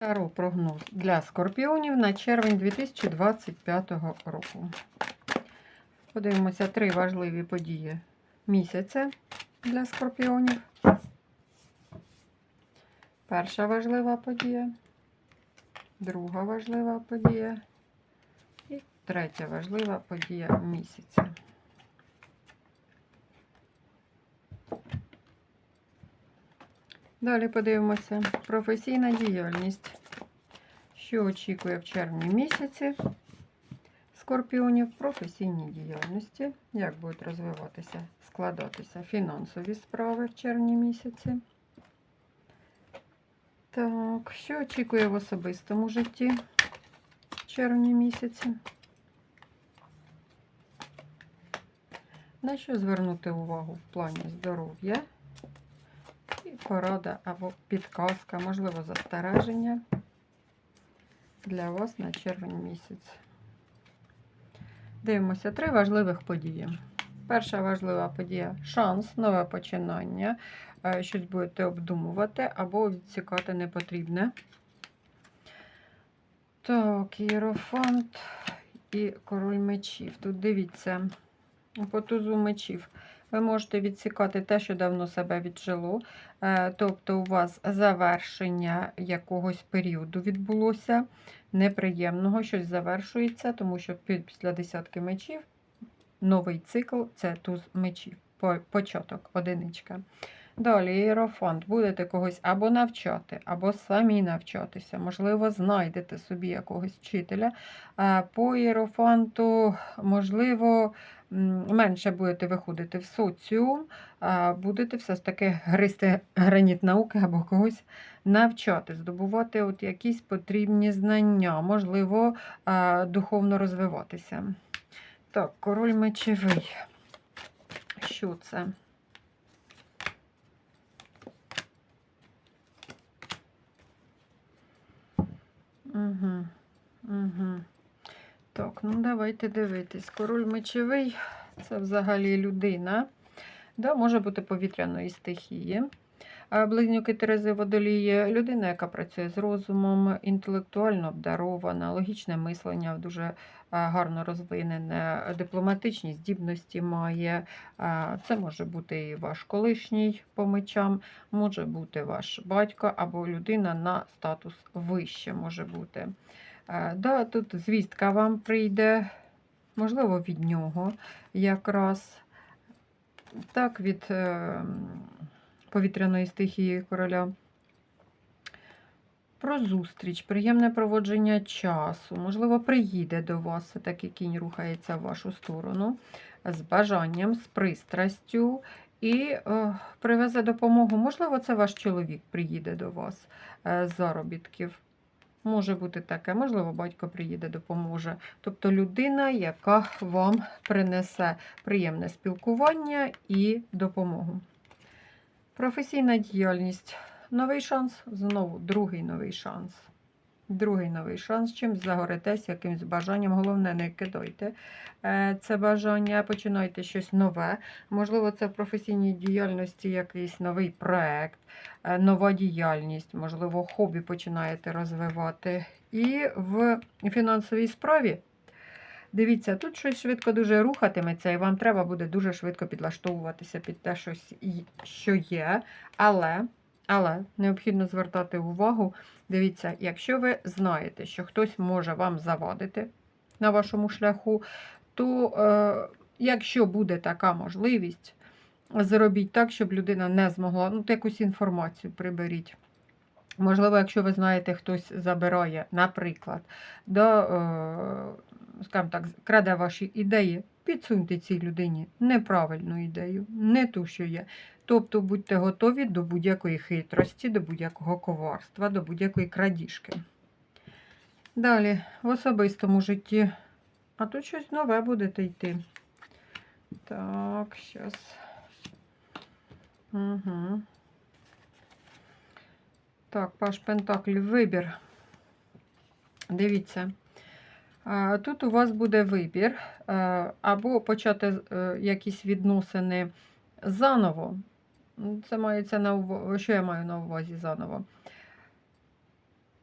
Таро прогноз для скорпіонів на червень 2025 року. Подивимося три важливі події місяця для скорпіонів. Перша важлива подія, друга важлива подія і третя важлива подія місяця. Далі подивимося професійна діяльність. Що очікує в червні місяці скорпіонів професійній діяльності, як будуть розвиватися, складатися фінансові справи в червні місяці. Так, що очікує в особистому житті в червні місяці? На що звернути увагу в плані здоров'я? Порада або підказка, можливо, застереження для вас на червень місяць. Дивимося три важливих події. Перша важлива подія шанс, нове починання. Е, Щось будете обдумувати або відсікати непотрібне. Так, іерофант і король мечів. Тут дивіться, по тузу мечів. Ви можете відсікати те, що давно себе віджило. Е, Тобто, у вас завершення якогось періоду відбулося, неприємного, щось завершується, тому що після десятки мечів новий цикл це туз мечів. По- Початок, одиничка. Далі іерофант. Будете когось або навчати, або самі навчатися. Можливо, знайдете собі якогось вчителя. Е, По іерофанту, можливо, менше будете виходити в соціум, будете все ж таки гристи граніт науки або когось навчати, здобувати от якісь потрібні знання, можливо, духовно розвиватися. Так, король мечевий. Що це? Угу, угу. Так, ну давайте дивитись. Король мечевий це взагалі людина. Да, може бути повітряної стихії. Близнюки Терези Водолії людина, яка працює з розумом, інтелектуально обдарована, логічне мислення дуже гарно розвинене, дипломатичні здібності має. Це може бути і ваш колишній по мечам, може бути ваш батько або людина на статус вище може бути. Е, Да, тут звістка вам прийде, можливо, від нього якраз. Так, від е, повітряної стихії короля. Про зустріч, приємне проводження часу. Можливо, приїде до вас, все-таки кінь рухається в вашу сторону з бажанням, з пристрастю і е, привезе допомогу. Можливо, це ваш чоловік приїде до вас з заробітків. Може бути таке, можливо, батько приїде, допоможе. Тобто людина, яка вам принесе приємне спілкування і допомогу. Професійна діяльність. Новий шанс, знову другий новий шанс. Другий новий шанс, чим загоритесь якимсь бажанням. Головне, не кидайте е, це бажання, починайте щось нове. Можливо, це в професійній діяльності якийсь новий проект, е, нова діяльність, можливо, хобі починаєте розвивати. І в фінансовій справі. Дивіться, тут щось швидко дуже рухатиметься, і вам треба буде дуже швидко підлаштовуватися під те, щось, що є. Але, але необхідно звертати увагу. Дивіться, якщо ви знаєте, що хтось може вам завадити на вашому шляху, то е, якщо буде така можливість, зробіть так, щоб людина не змогла, ну, якусь інформацію приберіть. Можливо, якщо ви знаєте, хтось забирає, наприклад, да, е, скажімо так, краде ваші ідеї, підсуньте цій людині неправильну ідею, не ту, що є. Тобто будьте готові до будь-якої хитрості, до будь-якого коварства, до будь-якої крадіжки. Далі, в особистому житті. А тут щось нове будете йти. Так, зараз. Угу. Так, Паш Пентаклів, вибір. Дивіться. Тут у вас буде вибір, е, або почати е, якісь відносини заново. Це мається на увазі, що я маю на увазі заново?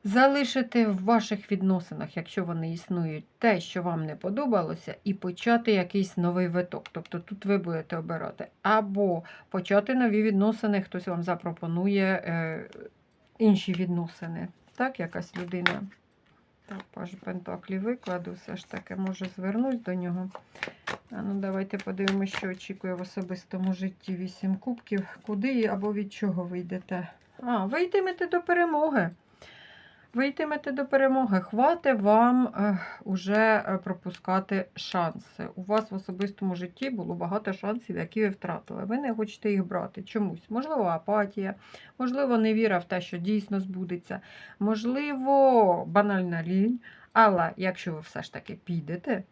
залишити в ваших відносинах, якщо вони існують, те, що вам не подобалося, і почати якийсь новий виток. Тобто тут ви будете обирати. Або почати нові відносини, хтось вам запропонує е, інші відносини. Так, якась людина. Так, паж Пентаклі викладу, все ж таки, може, звернусь до нього. А ну, давайте подивимося, що очікує в особистому житті вісім кубків. Куди або від чого ви йдете? А, ви йтимете до перемоги. Ви йтимете до перемоги. Хвати вам е, уже е, пропускати шанси. У вас в особистому житті було багато шансів, які ви втратили. Ви не хочете їх брати чомусь. Можливо, апатія, можливо, невіра в те, що дійсно збудеться, можливо, банальна лінь. Але якщо ви все ж таки підете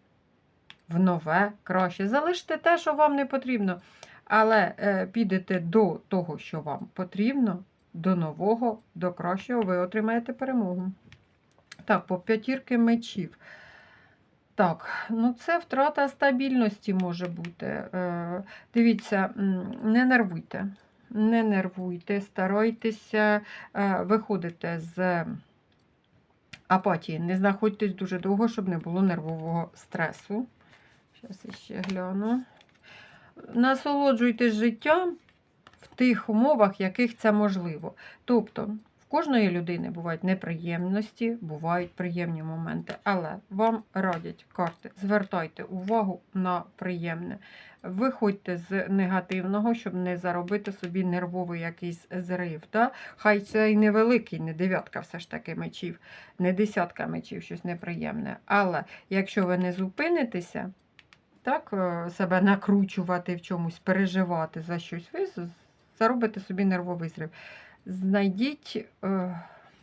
в нове, краще, залиште те, що вам не потрібно. Але е, підете до того, що вам потрібно, до нового, до кращого, ви отримаєте перемогу. Так, по п'ятірки мечів. Так, ну це втрата стабільності може бути. Е, дивіться, не нервуйте. Не нервуйте, старайтеся е, виходити з апатії. Не знаходьтесь дуже довго, щоб не було нервового стресу. Зараз ще гляну. Насолоджуйтесь життям тих умовах, яких це можливо. Тобто, в кожної людини бувають неприємності, бувають приємні моменти, але вам радять карти, звертайте увагу на приємне. Виходьте з негативного, щоб не заробити собі нервовий якийсь зрив. Да? Хай це і невеликий, не дев'ятка все ж таки мечів, не десятка мечів, щось неприємне. Але якщо ви не зупинитеся, так, е, себе накручувати в чомусь, переживати за щось, ви заробите собі нервовий зрив. Знайдіть е,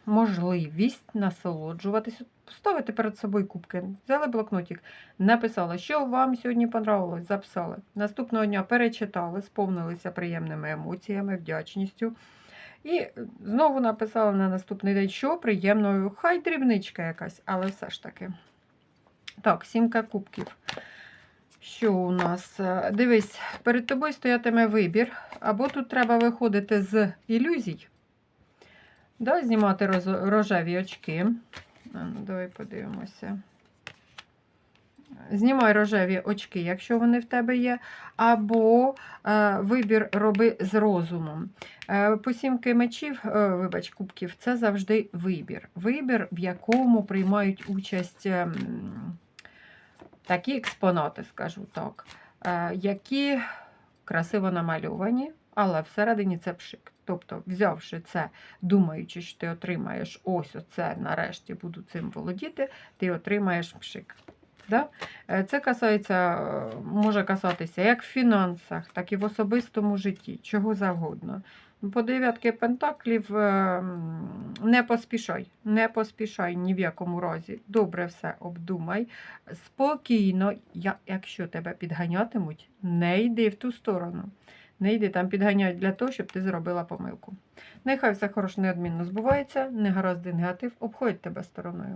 можливість насолоджуватися, поставити перед собою кубки, взяли блокнотик, написали, що вам сьогодні понравилось, записали. Наступного дня перечитали, сповнилися приємними емоціями, вдячністю. І е, знову написали на наступний день, що приємною, хай дрібничка якась, але все ж таки. Так, сімка кубків. Що у нас? Е, Дивись, перед тобою стоятиме вибір. Або тут треба виходити з ілюзій. Да, знімати роз- рожеві очки. Ну, давай подивимося. Знімай рожеві очки, якщо вони в тебе є. Або е, вибір роби з розумом. Е, по сімки мечів, е, вибач, кубків, це завжди вибір. Вибір, в якому приймають участь. Такі експонати, скажу так, е, які красиво намальовані, але всередині це пшик. Тобто, взявши це, думаючи, що ти отримаєш ось оце, нарешті буду цим володіти, ти отримаєш пшик. Да? Е, Це касається, е, може касатися як в фінансах, так і в особистому житті, чого завгодно. По дев'ятки пентаклів е, не поспішай, не поспішай ні в якому разі. Добре все обдумай. Спокійно, якщо тебе підганятимуть, не йди в ту сторону. Не йди, там підганяють для того, щоб ти зробила помилку. Нехай все хороше неодмінно збувається, негаразди негатив, обходить тебе стороною.